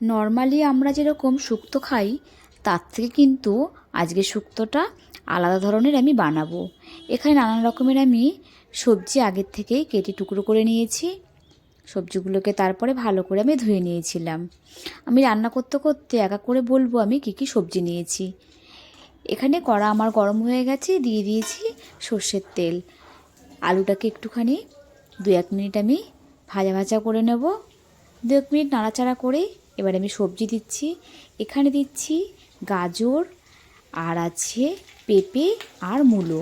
Normally আমরা যেরকম শুক্তো খাই, তার থেকে কিন্তু আজকে শুক্তোটা আলাদা ধরনের আমি বানাবো। এখানে নানান রকমের আমি সবজি আগের থেকেই কেটে টুকরো করে নিয়েছি। সবজিগুলোকে তারপরে ভালো করে আমি ধুয়ে নিয়েছিলাম। আমি রান্না করতে করতে একা করে বলব আমি কী কী সবজি নিয়েছি। এখানে কড়া আমার গরম হয়ে গেছে, দিয়ে দিয়েছি সর্ষের তেল। আলুটাকে একটুখানি দু এক মিনিট আমি ভাজা ভাজা করে নেব। দু এক মিনিট নাড়াচাড়া করে এবার আমি সবজি দিচ্ছি। এখানে দিচ্ছি গাজর, আর আছে পেঁপে আর মূলো।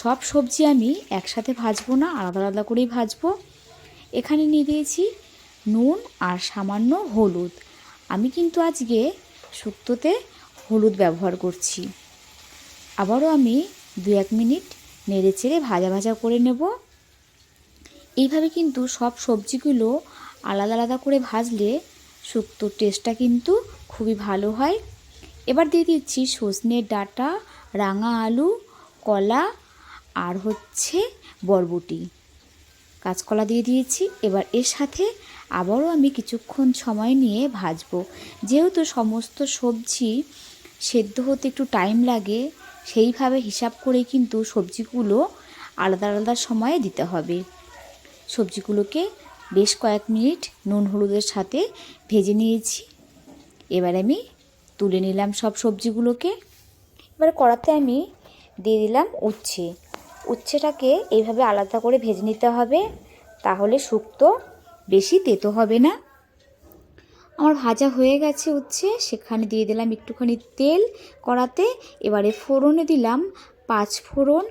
সব সবজি আমি একসাথে ভাজবো না, আলাদা আলাদা করেই ভাজবো। এখানে নিয়ে দিয়েছি নুন আর সামান্য হলুদ। আমি কিন্তু আজকে শুক্তোতে হলুদ ব্যবহার করছি। আবারও আমি দু এক মিনিট নেড়ে চেড়ে ভাজা ভাজা করে নেব। এইভাবে কিন্তু সব সবজিগুলো আলাদা আলাদা করে ভাজলে শুক্তোর টেস্টটা কিন্তু খুবই ভালো হয়। এবার দিয়ে দিচ্ছি সজনের ডাঁটা, রাঙা আলু, কলা আর হচ্ছে বরবটি। কাঁচকলা দিয়ে দিয়েছি। এবার এর সাথে আবারও আমি কিছুক্ষণ সময় নিয়ে ভাজবো। যেহেতু সমস্ত সবজি সেদ্ধ হতে একটু টাইম লাগে, সেইভাবে হিসাব করে কিন্তু সবজিগুলো আলাদা আলাদা সময়ে দিতে হবে। সবজিগুলোকে বেশ কয়েক মিনিট নুন হলুদের সাথে ভেজে নিয়েছি। এবার আমি তুলে নিলাম সব সবজিগুলোকে। এবার কড়াতে আমি দিয়ে দিলাম উচ্ছে। উচ্ছেটাকে এইভাবে আলাদা করে ভেজে নিতে হবে, তাহলে শুক্তো বেশি তেতো হবে না। আমার ভাজা হয়ে গেছে উচ্ছে, সেখানে দিয়ে দিলাম একটুখানি তেল কড়াতে। এবারে ফোড়নে দিলাম পাঁচ ফোড়ন,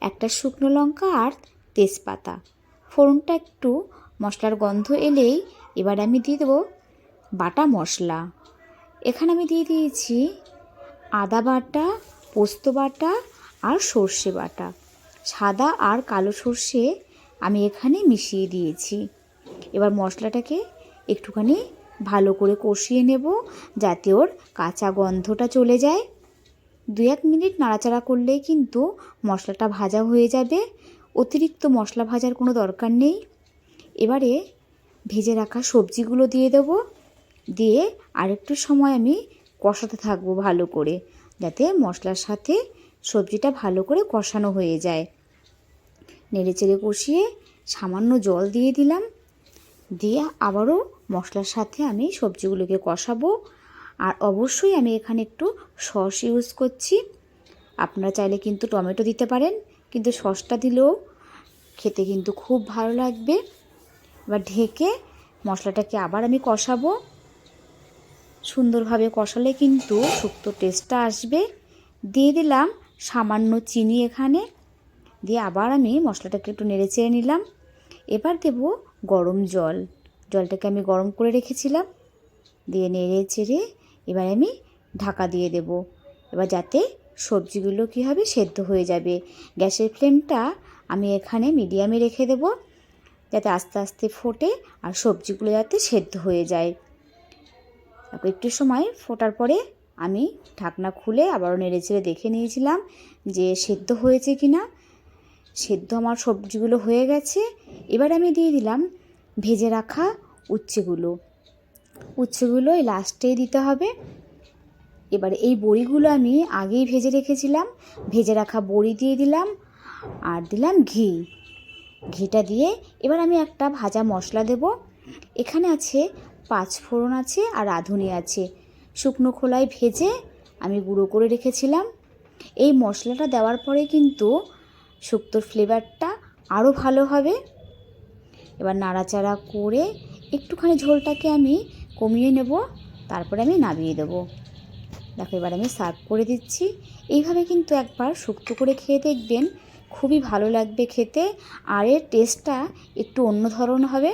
একটা শুকনো লঙ্কা আর তেজপাতা। ফোড়নটা একটু মশলার গন্ধ এলেই এবার আমি দিয়ে দেবো বাটা মশলা। এখানে আমি দিয়ে দিয়েছি আদা বাটা, পোস্ত বাটা আর সর্ষে বাটা। সাদা আর কালো সর্ষে আমি এখানে মিশিয়ে দিয়েছি। এবার মশলাটাকে একটুখানি ভালো করে কষিয়ে নেব যাতে ওর কাঁচা গন্ধটা চলে যায়। দু এক মিনিট নাড়াচাড়া করলেই কিন্তু মশলাটা ভাজা হয়ে যাবে। অতিরিক্ত মশলা ভাজার কোনো দরকার নেই। এবারে ভেজে রাখা সবজিগুলো দিয়ে দেব। দিয়ে আরেকটু সময় আমি কষাতে থাকব ভালো করে, যাতে মশলার সাথে সবজিটা ভালো করে কষানো হয়ে যায়। নেড়ে চেড়ে কষিয়ে সামান্য জল দিয়ে দিলাম। দিয়ে আবারও মশলার সাথে আমি সবজিগুলোকে কষাবো। আর অবশ্যই আমি এখানে একটু সস ইউজ করছি। আপনারা চাইলে কিন্তু টমেটো দিতে পারেন, কিন্তু সসটা দিলেও খেতে কিন্তু খুব ভালো লাগবে। এবার ঢেকে মশলাটাকে আবার আমি কষাবো। সুন্দরভাবে কষালে কিন্তু শুক্তো টেস্টটা আসবে। দিয়ে দিলাম সামান্য চিনি এখানে। দিয়ে আবার আমি মশলাটাকে একটু নেড়ে চেড়ে নিলাম। এবার দেব গরম জল। জলটাকে আমি গরম করে রেখেছিলাম। দিয়ে নেড়ে চেড়ে এবার আমি ঢাকা দিয়ে দেব। এবার যাতে সবজিগুলো কী হবে সেদ্ধ হয়ে যাবে। গ্যাসের ফ্লেমটা আমি এখানে মিডিয়ামে রেখে দেব। যাতে আস্তে আস্তে ফোটে আর সবজিগুলো যাতে সেদ্ধ হয়ে যায়। একটু সময় ফোটার পরে আমি ঢাকনা খুলে আবারও নেড়ে চেড়ে দেখে নিয়েছিলাম যে সেদ্ধ হয়েছে কি না সেদ্ধ আমার সবজিগুলো হয়ে গেছে। এবার আমি দিয়ে দিলাম ভেজে রাখা উচ্ছেগুলো। উচ্ছেগুলো এই লাস্টেই দিতে হবে। এবার এই বড়িগুলো আমি আগেই ভেজে রেখেছিলাম। ভেজে রাখা বড়ি দিয়ে দিলাম আর দিলাম ঘি। ঘিটা দিয়ে। এবার আমি একটা ভাজা মশলা দেব। এখানে আছে পাঁচ ফোড়ন আছে আর রাঁধুনি আছে। শুকনো খোলায় ভেজে আমি গুঁড়ো করে রেখেছিলাম। এই মশলাটা দেওয়ার পরে কিন্তু শুক্তোর ফ্লেভারটা আরও ভালো হবে। এবার নাড়াচাড়া করে একটুখানি ঝোলটাকে আমি কমিয়ে নেব, তারপরে আমি নামিয়ে দেবো। দেখো এবার আমি সার্ভ করে দিচ্ছি। এইভাবে কিন্তু একবার শুক্তো করে খেয়ে দেখবেন খুবই ভালো লাগবে খেতে, আর এর টেস্টটা একটু অন্য ধরন হবে।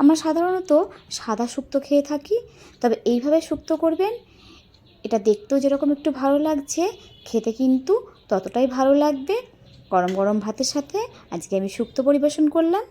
আমরা সাধারণত সাদা শুক্তো খেয়ে থাকি, তবে এইভাবে শুক্তো করবেন, এটা দেখতেও যেরকম একটু ভালো লাগছে, খেতে কিন্তু ততটাই ভালো লাগবে। গরম গরম ভাতের সাথে আজকে আমি শুক্তো পরিবেশন করলাম।